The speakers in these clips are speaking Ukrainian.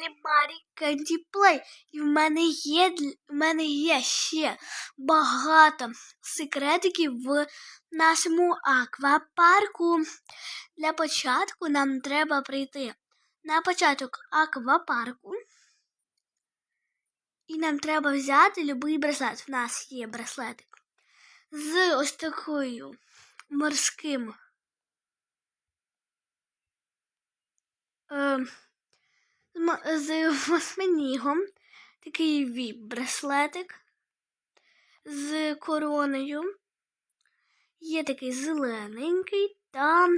каналі Марі Кенді Плей. І в мене є в мене є ще багато секретиків в нашому аквапарку. Для початку нам треба прийти на початок аквапарку. І нам треба взяти любий браслет. В нас є браслетик з ось такою морським. Е, з восьминігом, такий віп-браслетик з короною. Є такий зелененький та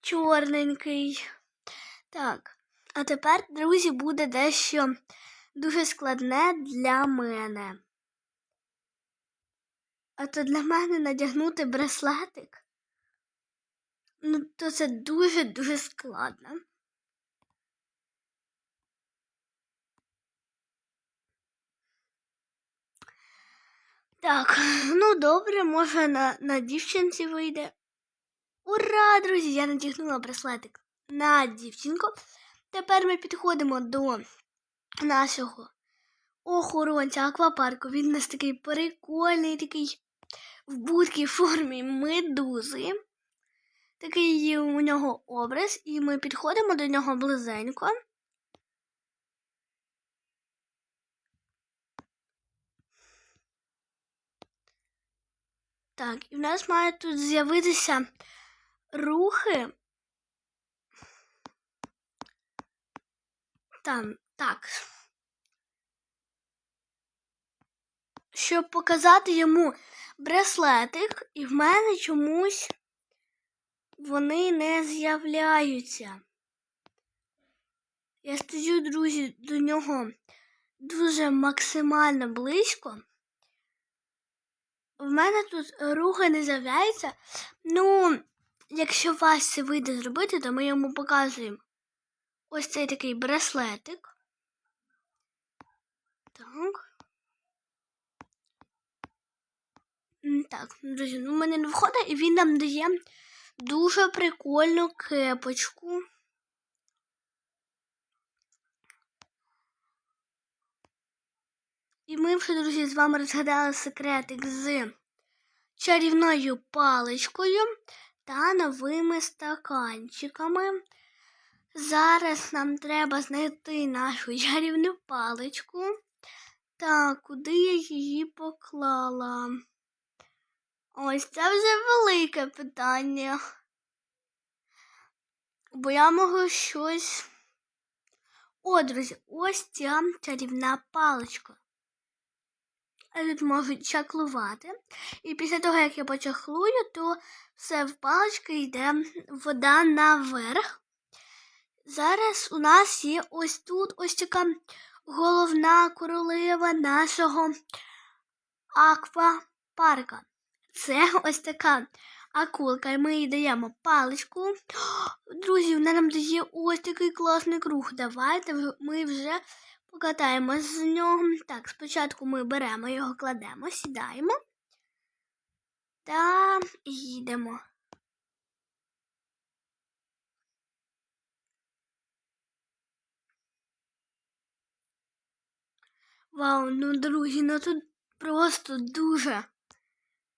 чорненький. Так, а тепер, друзі, буде дещо дуже складне для мене. А то для мене надягнути браслетик. Ну, то це дуже-дуже складно. Так, ну добре, може на, на дівчинці вийде. Ура, друзі! Я надягнула браслетик на дівчинку. Тепер ми підходимо до нашого охоронця аквапарку. Він у нас такий прикольний, такий в будкій формі медузи. Такий у нього образ, і ми підходимо до нього близенько. Так, і в нас мають тут з'явитися рухи. Там, так. Щоб показати йому браслетик, і в мене чомусь вони не з'являються. Я стою, друзі, до нього дуже максимально близько. В мене тут рухи не з'являються. Ну, якщо вас це вийде зробити, то ми йому показуємо ось цей такий браслетик. Так. Так, друзі, ну в мене не виходить, і він нам дає дуже прикольну кепочку. І ми вже, друзі, з вами розгадали секретик з чарівною паличкою та новими стаканчиками. Зараз нам треба знайти нашу чарівну паличку. Так, куди я її поклала? Ось це вже велике питання. Бо я можу щось. О, друзі, ось ця чарівна паличка. Я тут можу чаклувати. І після того, як я почахлую, то все в палички йде вода наверх. Зараз у нас є ось тут ось така головна королева нашого аквапарка. Це ось така акулка, і ми їй даємо паличку. Друзі, вона нам дає ось такий класний круг. Давайте ми вже покатаємось з нього. Так, спочатку ми беремо його, кладемо, сідаємо та їдемо. Вау, ну друзі, ну тут просто дуже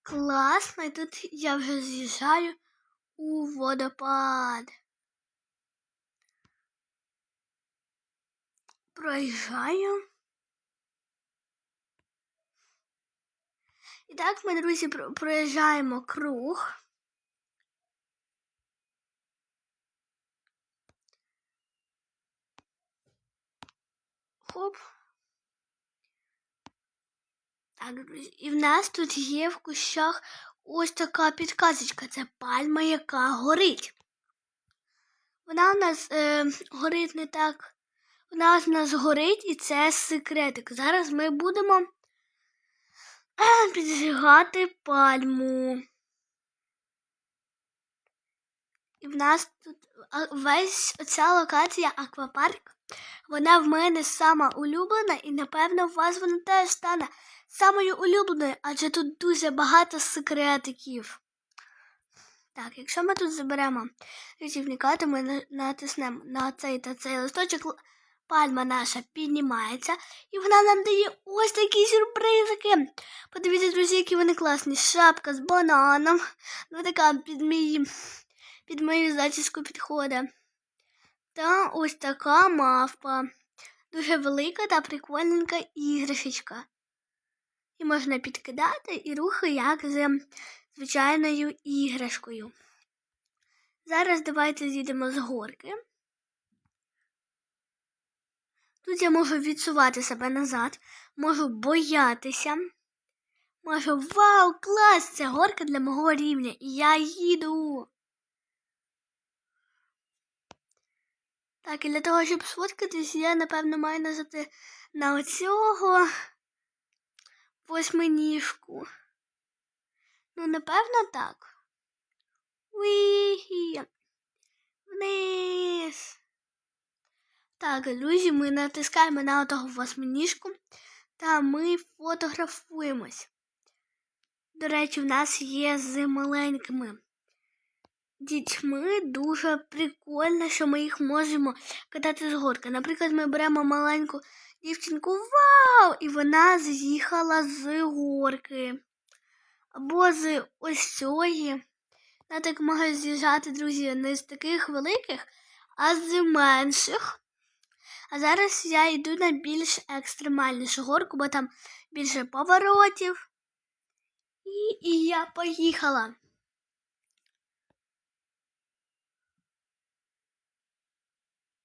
класно. І тут я вже з'їжджаю у водопад. Проїжджаю. І так ми, друзі, проїжджаємо круг. Хоп. Так, друзі, і в нас тут є в кущах ось така підказочка. Це пальма, яка горить. Вона у нас е, горить не так. У нас горить і це секретик. Зараз ми будемо піджигати пальму. І в нас тут весь ця локація аквапарк. Вона в мене сама улюблена, і напевно у вас вона теж стане самою улюбленою, адже тут дуже багато секретиків. Так, якщо ми тут заберемо рятівника, то ми натиснемо на цей та цей листочок. Пальма наша піднімається, і вона нам дає ось такі сюрпризики. Подивіться, друзі, які вони класні. Шапка з бананом. Ну така під мій, під мою зачіску підходить. Та ось така мавпа. Дуже велика та прикольненька іграшечка. І можна підкидати і рухи, як з звичайною іграшкою. Зараз давайте з'їдемо з горки. Тут я можу відсувати себе назад, можу боятися. Можу вау, клас! Це горка для мого рівня. І я їду. Так, і для того, щоб сфоткатись, я, напевно, маю нажати на оцього восьминіжку. Ну, напевно, так. Уі. Вниз. Так, друзі, ми натискаємо на того восьминіжку та ми фотографуємось. До речі, в нас є з маленькими дітьми дуже прикольно, що ми їх можемо катати з горки. Наприклад, ми беремо маленьку дівчинку вау! І вона з'їхала з горки. Або з ось цієї. Вона так може з'їжджати, друзі, не з таких великих, а з менших. А зараз я йду на більш екстремальнішу горку, бо там більше поворотів. І, і я поїхала.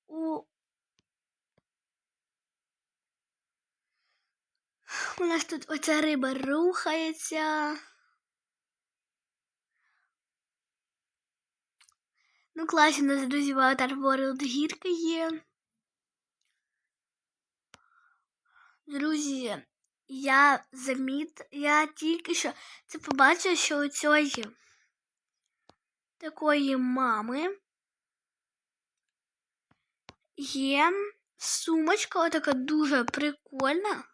У... У нас тут оця риба рухається. Ну, класно, у нас, друзі, в Avatar World гірка є. Друзі, я заміт, я тільки що це побачила, що у цієї такої мами є сумочка, така дуже прикольна.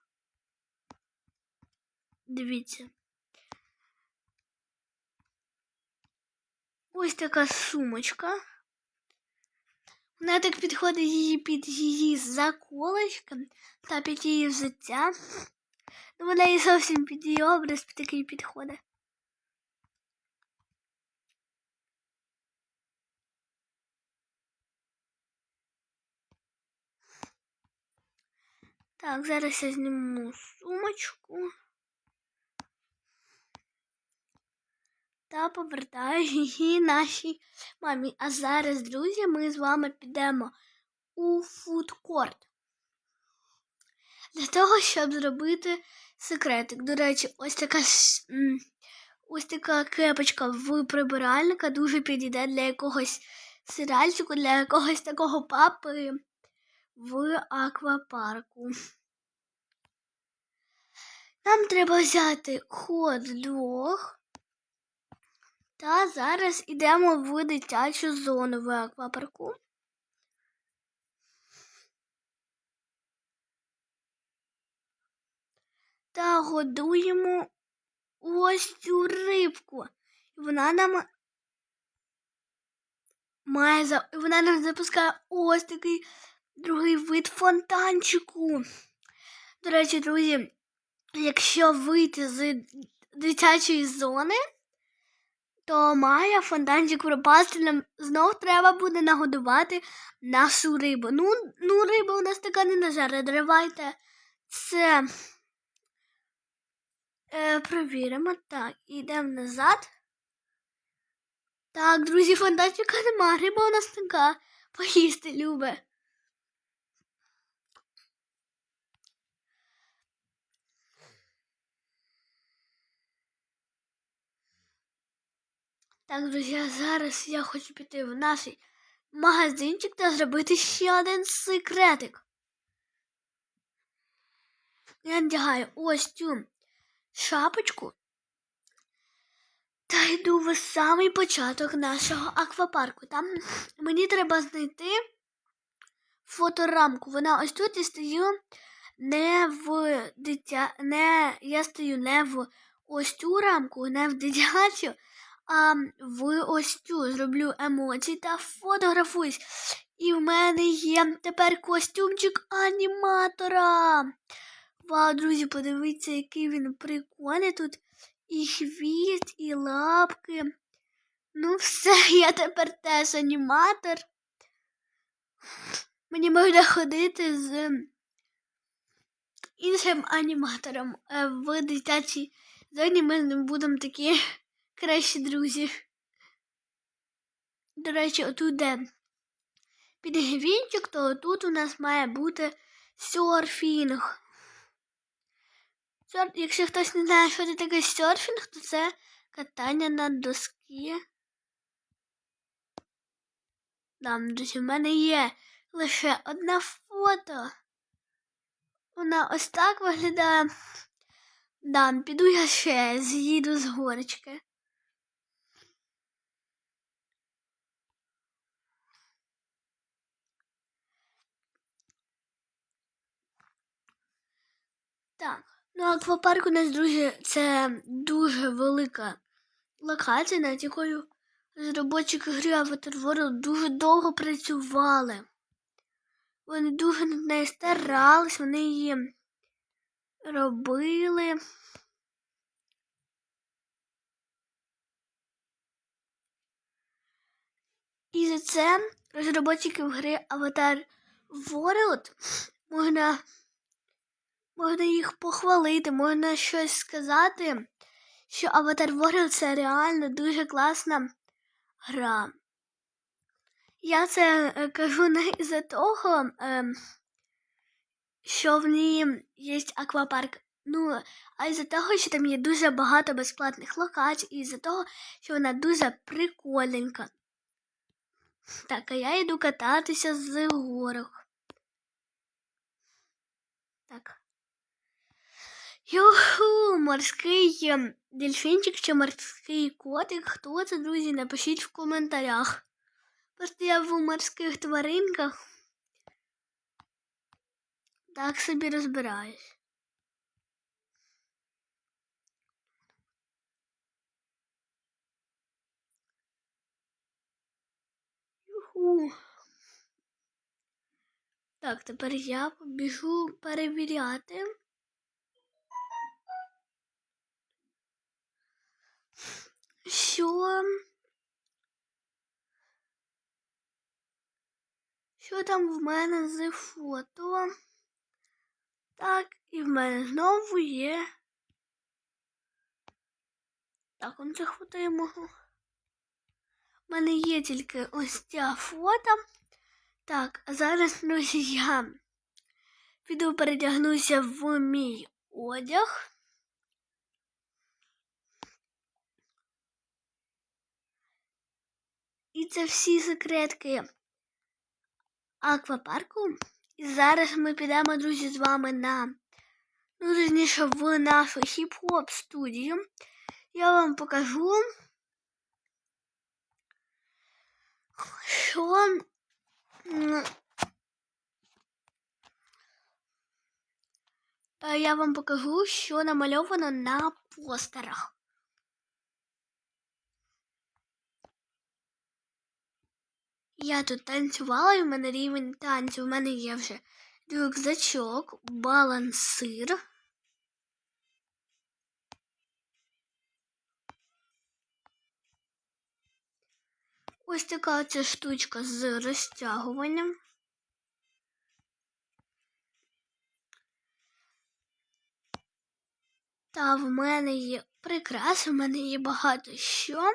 Дивіться. Ось така сумочка. Вона так підходить її під її заколочка та під її взуття. Ну, вона і зовсім під її образ такий підходить. Так, зараз я зніму сумочку. Та повертаю її нашій мамі. А зараз, друзі, ми з вами підемо у фудкорт. Для того, щоб зробити секретик. До речі, ось така ось така кепочка в прибиральника дуже підійде для якогось серіальчику, для якогось такого папи в аквапарку. Нам треба взяти хот-дог. Та зараз йдемо в дитячу зону в аквапарку. Та годуємо ось цю рибку. Вона нам має за... вона нам запускає ось такий другий вид фонтанчику. До речі, друзі, якщо вийти з дитячої зони, то має фонтанчик пропасти. Нам знов треба буде нагодувати нашу рибу. Ну, ну риба у нас така не нажара. Давайте це е, провіримо. Так, йдемо назад. Так, друзі, фонтанчика нема. Риба у нас така. Поїсти любить. Так, друзі, зараз я хочу піти в наш магазинчик та зробити ще один секретик. Я надягаю ось цю шапочку та йду в самий початок нашого аквапарку. Там мені треба знайти фоторамку. Вона ось тут і стою не в дитя... не я стою не в ось цю рамку, не в дитячу, а в ось цю зроблю емоції та фотографуюсь. І в мене є тепер костюмчик аніматора. Вау, друзі, подивіться, який він прикольний тут. І хвіст, і лапки. Ну, все, я тепер теж аніматор. Мені можна ходити з іншим аніматором е, в дитячій зоні. Ми будемо такі кращі друзі. До речі, отут де підгвінчик, то тут у нас має бути серфінг. Сер- Якщо хтось не знає, що це таке серфінг, то це катання на доскі. Да, друзі, в мене є лише одне фото. Вона ось так виглядає. Да, піду я ще з'їду з горочки. Так, ну аквапарк у нас, друзі, це дуже велика локація, над якою розробники гри Avatar World дуже довго працювали. Вони дуже над нею старались, вони її робили. І за це розробників гри Avatar World можна, можна їх похвалити, можна щось сказати, що Avatar World це реально дуже класна гра. Я це е, кажу не із-за того, ем, що в ній є аквапарк. Ну, а із-за того, що там є дуже багато безплатних локацій, і із-за того, що вона дуже прикольненька. Так, а я йду кататися з горок. Так. Юху, морський ем, дельфінчик чи морський котик. Хто це, друзі? Напишіть в коментарях. Просто я в морських тваринках. Так собі розбираюсь. Юху. Так, тепер я побіжу перевіряти. Що? Що там в мене з фото? Так, і в мене знову є. Так, он це фото я можу. У мене є тільки ось ця фото. Так, а зараз, друзі, я піду передягнуся в мій одяг. І це всі секретки аквапарку. І зараз ми підемо, друзі, з вами на ну, точніше, в нашу хіп-хоп студію. Я вам покажу, що я вам покажу, що намальовано на постерах. Я тут танцювала, і в мене рівень танцю. У мене є вже рюкзачок, балансир. Ось така ця штучка з розтягуванням. Та в мене є прикраси, в мене є багато що.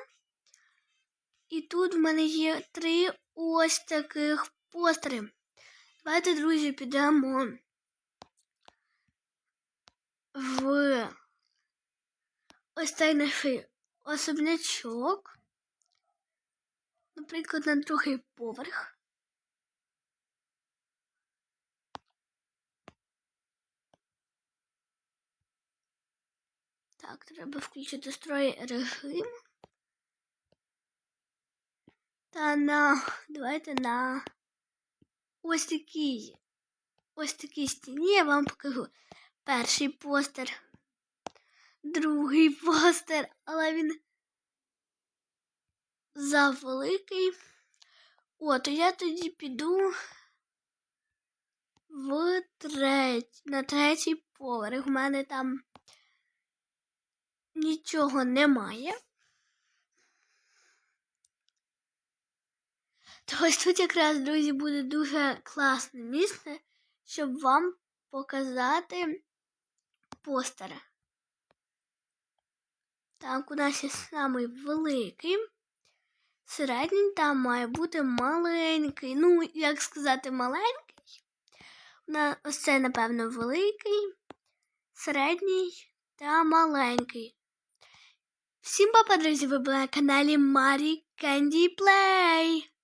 І тут в мене є три ось таких постери. Давайте, друзі, підемо в ось цей наш особнячок. Наприклад, на другий поверх. Так, треба включити строй режим. Та на давайте на ось такій ось такій стіні я вам покажу перший постер, другий постер, але він завеликий. О, то я тоді піду в третій, на третій поверх. У мене там нічого немає. То ось тут якраз, друзі, буде дуже класне місце, щоб вам показати постери. Так, у нас є самий великий. Середній там має бути маленький. Ну, як сказати, маленький. Ось це, напевно, великий, середній та маленький. Всім папа, друзі, ви були на каналі Марі Кенді Плей.